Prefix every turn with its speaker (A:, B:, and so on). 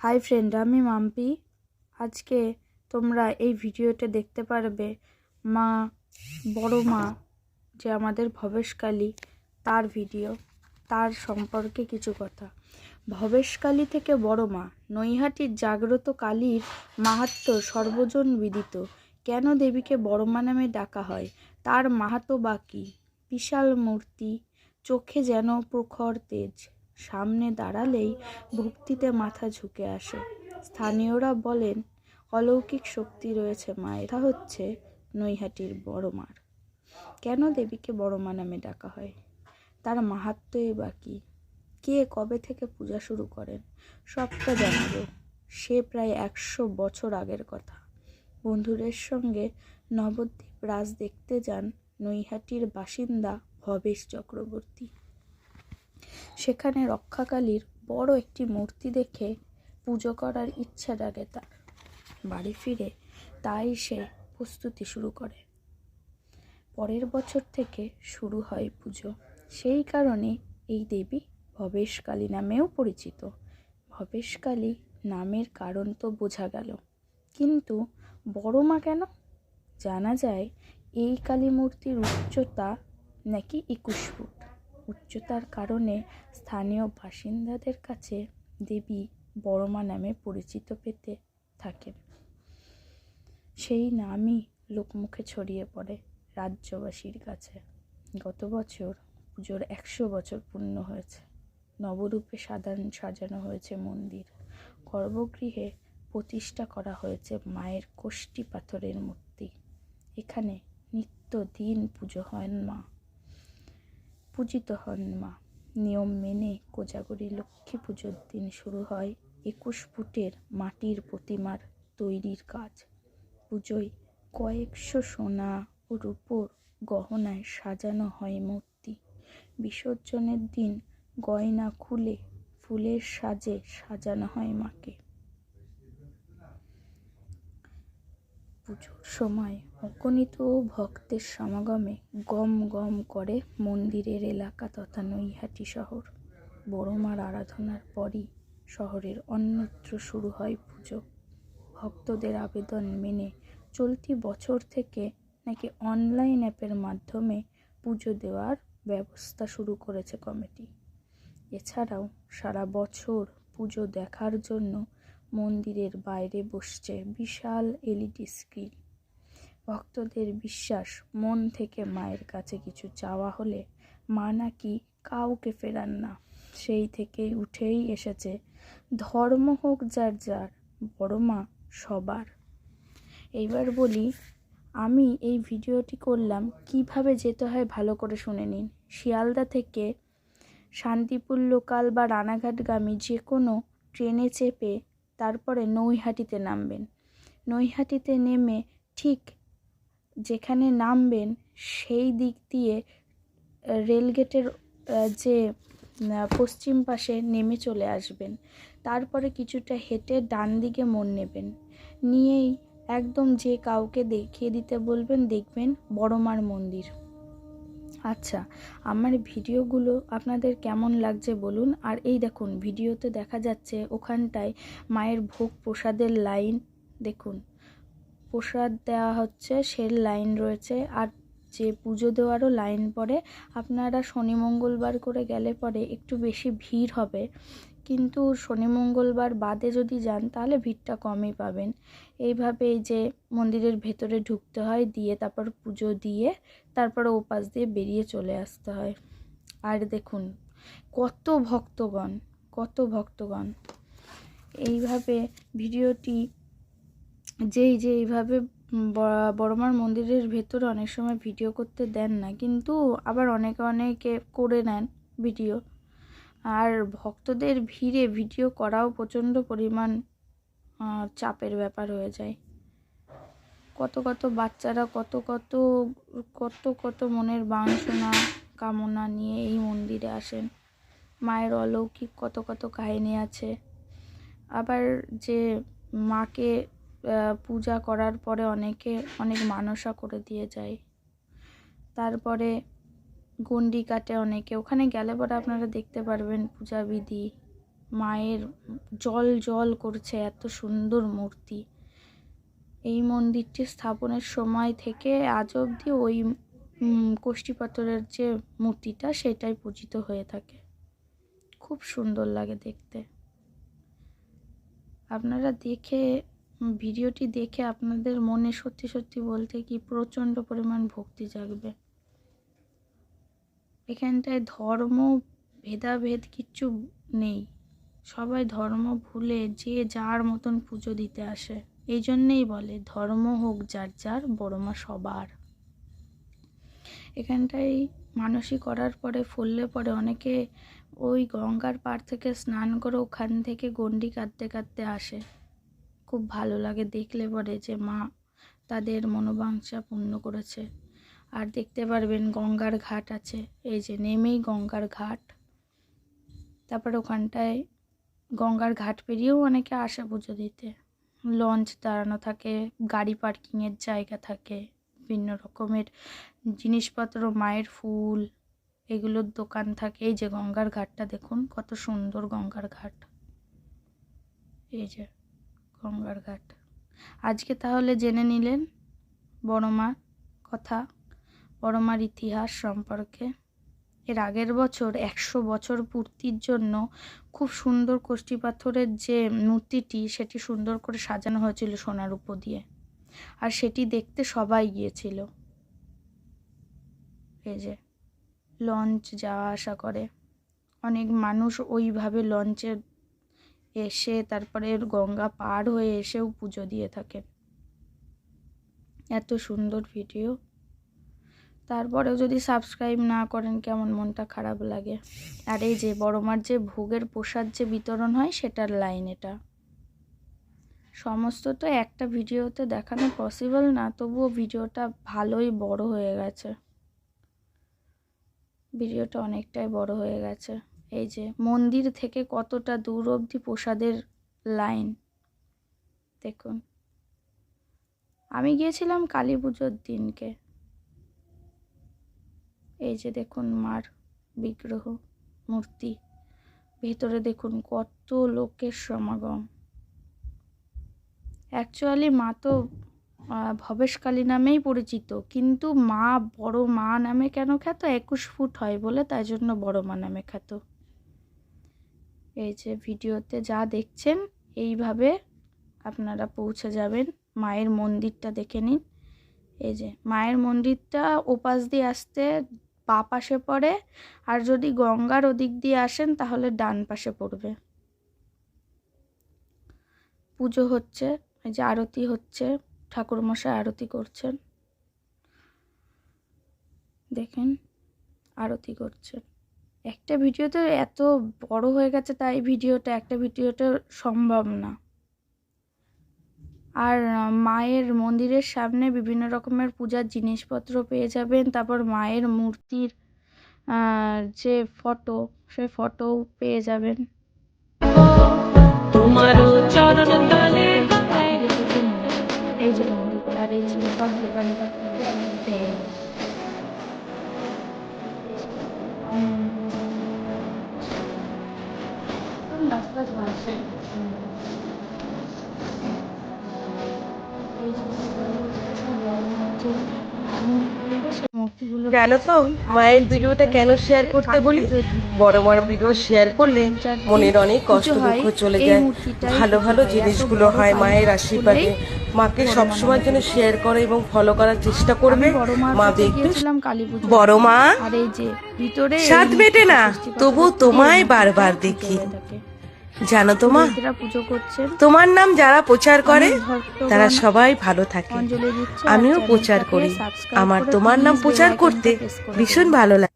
A: Hi friend, আমি মাম্পি। আজকে তোমরা এই ভিডিওতে দেখতে পারবে মা, বড় মা যে আমাদের ভবেশকালী, তার ভিডিও, তার সম্পর্কে কিছু কথা। ভবেশকালী থেকে বড় মা, নৈহাটির জাগ্রত কালীর মাহাত্ম সর্বজন বিদিত। কেন দেবীকে বড় মা নামে ডাকা হয়? তার মাহাতো বাকি বিশাল মূর্তি, চোখে যেন প্রখর তেজ। সামনে দাঁড়ালেই ভক্তিতে মাথা ঝুঁকে আসে। স্থানীয়রা বলেন, অলৌকিক শক্তি রয়েছে মায়ের এটা হচ্ছে নৈহাটির বড় মার। কেন দেবীকে বড় মা নামে ডাকা হয়? তার মাহাত্মই বাকি কে? কবে থেকে পূজা শুরু করেন? সবটা জানাব সে প্রায় একশো বছর আগের কথা। বন্ধুদের সঙ্গে নবদ্বীপ রাজ দেখতে যান নৈহাটির বাসিন্দা ভবেশ চক্রবর্তী। সেখানে রক্ষাকালীর বড় একটি মূর্তি দেখে পুজো করার ইচ্ছা জাগে তার। বাড়ি ফিরে তাই সে প্রস্তুতি শুরু করে। পরের বছর থেকে শুরু হয় পুজো। সেই কারণে এই দেবী ভবেশকালী নামেও পরিচিত। ভবেশকালী নামের কারণ তো বোঝা গেল। কিন্তু বড় মা কেন? জানা যায় এই কালী মূর্তির উচ্চতা নাকি একুশ ফুট। উচ্চতার কারণে স্থানীয় বাসিন্দাদের কাছে দেবী বড়মা নামে পরিচিত পেতে থাকেন। সেই নামই লোকমুখে ছড়িয়ে পড়ে রাজ্যবাসীর কাছে। গত বছর পুজোর একশো বছর পূর্ণ হয়েছে। নবরূপে সাধারণ সাজানো হয়েছে মন্দির। গর্ভগৃহে প্রতিষ্ঠা করা হয়েছে মায়ের কোষ্ঠী পাথরের মূর্তি। এখানে নিত্য দিন পুজো হন মা। পূজিত হন মা। নিয়ম মেনে কোজাগরি লক্ষ্মী পুজোর দিন শুরু হয় একুশ ফুটের মাটির প্রতিমার তৈরির কাজ। পুজোয় কয়েকশো সোনা ও রূপোর গহনায় সাজানো হয় মূর্তি। বিসর্জনের দিন গয়না খুলে ফুলের সাজে সাজানো হয় মাকে। পুজোর সময় অগণিত ভক্তের সমাগমে গম গম করে মন্দিরের এলাকা তথা নৈহাটি শহর। বড়মার আরাধনার পরই শহরের অন্যত্র শুরু হয় পুজো। ভক্তদের আবেদন মেনে চলতি বছর থেকে নাকি অনলাইন অ্যাপের মাধ্যমে পুজো দেওয়ার ব্যবস্থা শুরু করেছে কমিটি। এছাড়াও সারা বছর পুজো দেখার জন্য মন্দিরের বাইরে বসছে বিশাল এলইডি স্ক্রিন। ভক্তদের বিশ্বাস মন থেকে মায়ের কাছে কিছু চাওয়া হলে মা নাকি কাউকে ফেরান না। সেই থেকেই উঠেই এসেছে, ধর্ম হোক যার যার, বড় মা সবার। এইবার বলি, আমি এই ভিডিওটি করলাম কীভাবে যেতে হয় ভালো করে শুনে নিন। শিয়ালদা থেকে শান্তিপুর লোকাল বা রানাঘাটগামী যে কোনো ট্রেনে চেপে তারপরে নৈহাটিতে নামবেন। নৈহাটিতে নেমে ঠিক যেখানে নামবেন, সেই দিক দিয়ে রেলগেটের যে পশ্চিম পাশে নেমে চলে আসবেন। তারপরে কিছুটা হেঁটে ডান দিকে মোড় নেবেন। নিয়েই একদম যে কাউকে দেখিয়ে দিতে বলবেন, দেখবেন বড়মার মন্দির। আচ্ছা আমার ভিডিওগুলো আপনাদের কেমন লাগছে বলুন? আর এই দেখুন, ভিডিওতে দেখা যাচ্ছে ওখানটায় মায়ের ভোগ প্রসাদের লাইন, দেখুন। প্রসাদ দেওয়া হচ্ছে, সে লাইন রয়েছে। আর যে পুজো দেওয়ারও লাইন পড়ে। আপনারা শনি মঙ্গলবার করে গেলে পরে একটু বেশি ভিড় হবে। কিন্তু শনি মঙ্গলবার বাদে যদি যান, তাহলে ভিড়টা কমই পাবেন। এইভাবে এই যে মন্দিরের ভেতরে ঢুকতে হয়, দিয়ে তারপর পুজো দিয়ে তারপর ওপাশ দিয়ে বেরিয়ে চলে আসতে হয়। আর দেখুন, কত ভক্তগণ কত ভক্তগণ। এইভাবে ভিডিওটি যেই যে এইভাবে বড়মার মন্দিরের ভেতরে অনেক সময় ভিডিও করতে দেন না, কিন্তু আবার অনেকে অনেকে করে নেন ভিডিও। আর ভক্তদের ভিড়ে ভিডিও করাও প্রচণ্ড পরিমাণ চাপের ব্যাপার হয়ে যায়। কত কত বাচ্চারা কত কত কত কত মনের বাংশোনা কামনা নিয়ে এই মন্দিরে আসেন। মায়ের অলৌকিক কত কত কাহিনী আছে। আবার যে মাকে পূজা করার পরে অনেকে, অনেক মানসা করে দিয়ে যায়। তারপরে গন্ডি কাটে অনেকে, ওখানে গেলে পরে আপনারা দেখতে পারবেন পূজাবিধি। মায়ের জল জল করছে, এত সুন্দর মূর্তি। এই মন্দিরটি স্থাপনের সময় থেকে আজ অবধি ওই কোষ্ঠী পাথরের যে মূর্তিটা, সেটাই পূজিত হয়ে থাকে। খুব সুন্দর লাগে দেখতে। আপনারা দেখে ভিডিওটি দেখে আপনাদের মনে সত্যি সত্যি বলতে কি প্রচণ্ড পরিমাণ ভক্তি জাগবে। এখানটায় ধর্ম, ভেদাভেদ কিচ্ছু নেই। সবাই ধর্ম ভুলে যে যার মতন পুজো দিতে আসে। এই জন্যেই বলে, ধর্ম হোক যার যার বড়মা সবার। এখানটায় মানসিক করার পরে, ফুললে পরে অনেকে ওই গঙ্গার পাড় থেকে স্নান করে ওখান থেকে গন্ডি কাঁদতে কাঁদতে আসে। খুব ভালো লাগে দেখলে পরে যে মা তাদের মনোবাঞ্ছা পূর্ণ করেছে। আর দেখতে পারবেন গঙ্গার ঘাট আছে। এই যে নেমেই গঙ্গার ঘাট। তারপর ওখানটায় গঙ্গার ঘাট পেরিয়েও অনেকে আসে পুজো দিতে। লঞ্চ দাঁড়ানো থাকে, গাড়ি পার্কিংয়ের জায়গা থাকে, বিভিন্ন রকমের জিনিসপত্র, মায়ের ফুল, এগুলোর দোকান থাকে। এই যে গঙ্গার ঘাটটা দেখুন, কত সুন্দর গঙ্গার ঘাট। এই যে গঙ্গার ঘাট। আজকে তাহলে জেনে নিলেন বড়মার কথা, বড়মার ইতিহাস সম্পর্কে। এর আগের বছর একশো বছর পূর্তির জন্য খুব সুন্দর কোষ্ঠী পাথরের যে মূর্তিটি, সেটি সুন্দর করে সাজানো হয়েছিল সোনার উপর দিয়ে। আর সেটি দেখতে সবাই গিয়েছিল। এই যে, লঞ্চ যাওয়া আসা করে। অনেক মানুষ ওইভাবে লঞ্চে এসে তারপরে গঙ্গা পার হয়ে এসেও পুজো দিয়ে থাকেন এত সুন্দর ভিডিও তারপরেও যদি সাবস্ক্রাইব না করেন, কেমন মনটা খারাপ লাগে? আর এই যে বড়মার যে ভোগের প্রসাদ যে বিতরণ হয়, সেটার লাইন এটা। সমস্ত তো একটা ভিডিওতে দেখানো পসিবল না, তবুও ভিডিওটা ভালোই বড় হয়ে গেছে। ভিডিওটা অনেকটাই বড় হয়ে গেছে। এই যে, মন্দির থেকে কতটা দূর অবধি প্রসাদের লাইন? দেখুন। আমি গিয়েছিলাম কালী পুজোর দিনকে। এই যে দেখুন মার বিগ্রহ মূর্তি। ভেতরে দেখুন কত লোকের সমাগম। অ্যাকচুয়ালি মা তো ভবেশকালী নামেই পরিচিত, কিন্তু মা বড় মা নামে কেন খ্যাত? একুশ ফুট হয় বলে, তাই জন্য বড় মা নামে খ্যাত। এই যে ভিডিওতে যা দেখছেন, এইভাবে আপনারা পৌঁছে যাবেন। মায়ের মন্দিরটা দেখে নিন। এই যে মায়ের মন্দিরটা ওপাশ দিয়ে আসতে বা পাশে পড়ে, আর যদি গঙ্গার ওদিক দিয়ে আসেন, তাহলে ডান পাশে পড়বে। পুজো হচ্ছে, এই যে আরতি হচ্ছে, ঠাকুরমশাই আরতি করছেন। দেখেন, আরতি করছেন একটা ভিডিওতে এত বড় হয়ে গেছে, তাই ভিডিওটা, একটা ভিডিওটা সম্ভব না। আর মায়ের মন্দিরের সামনে বিভিন্ন রকমের পূজার জিনিসপত্র পেয়ে যাবেন, তারপর মায়ের মূর্তির যে ফটো, সে ফটোও পেয়ে যাবেন।
B: তোমার জানো তো? মায়ের ভিডিওটা কেন শেয়ার করতে বলি? বড় বড় ভিডিও শেয়ার করলে মনের অনেক কষ্ট দুঃখ চলে যায়। ভালো ভালো জিনিসগুলো হয় মায়ের আশীর্বাদে। মাকে সবসময় যেন শেয়ার করে এবং ফলো করার চেষ্টা করবে। মা দেখবে। বড় মা
A: আর এই যে ভিতরে
B: সাত মেটে না। তবু তোমায় বারবার দেখি। জানো
A: তোমা পুজো করছেন
B: তোমার নাম যারা প্রচার করে তারা সবাই ভালো থাকে। আমিও প্রচার করি। আমার তোমার নাম প্রচার করতে ভীষণ ভালো লাগে।